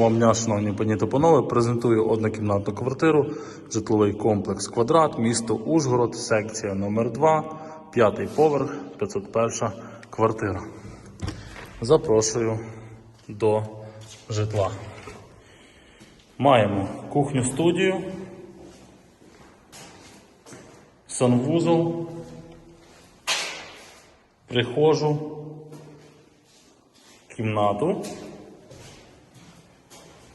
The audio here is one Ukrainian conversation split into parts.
Вам дня, шановні пані та панове, презентую однокімнатну квартиру, житловий комплекс Квадрат, місто Ужгород, секція номер 2 п'ятий поверх, 501 квартира. Запрошую до житла. Маємо кухню-студію, санвузол, прихожу, кімнату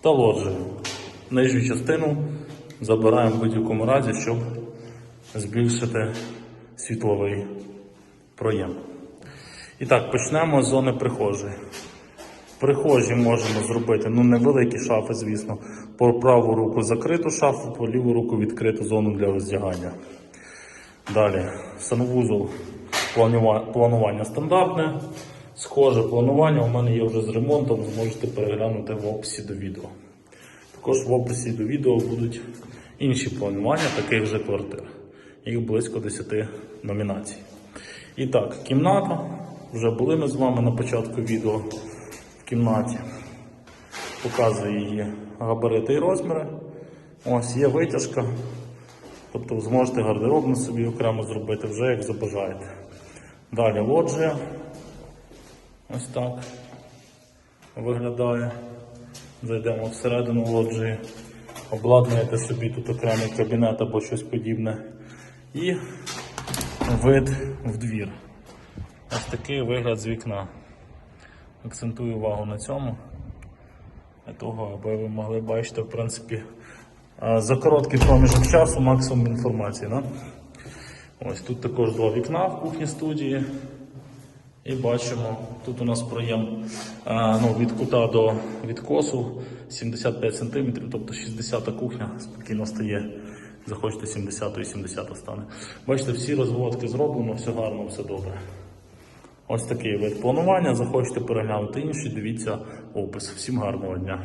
та лоджію. Нижню частину забираємо в будь-якому разі, щоб збільшити світловий проєм. І так, почнемо з зони прихожої. В прихожій можемо зробити ну, невеликі шафи, звісно, по праву руку закриту шафу, по ліву руку відкриту зону для роздягання. Далі, санвузол планування стандартне. Схоже планування у мене є вже з ремонтом, зможете переглянути в описі до відео. Також в описі до відео будуть інші планування таких же квартир. Їх близько 10 номінацій. І так, кімната. Вже були ми з вами на початку відео в кімнаті. Показую її габарити і розміри. Ось є витяжка. Тобто зможете гардеробну собі окремо зробити вже як забажаєте. Далі лоджія. Ось так виглядає. Зайдемо всередину лоджії, обладнуєте собі тут окремий кабінет або щось подібне. І вид в двір. Ось такий вигляд з вікна. Акцентую увагу на цьому. Для того, аби ви могли бачити, в принципі, за короткий проміжок часу максимум інформації. Да? Ось тут також два вікна в кухні студії. І бачимо, тут у нас проєм ну, від кута до відкосу 75 см, тобто 60-та кухня спокійно стає. Захочете 70 і 70 стане. Бачите, всі розводки зроблено, все гарно, все добре. Ось такий вид планування. Захочете переглянути інші, дивіться опис. Всім гарного дня.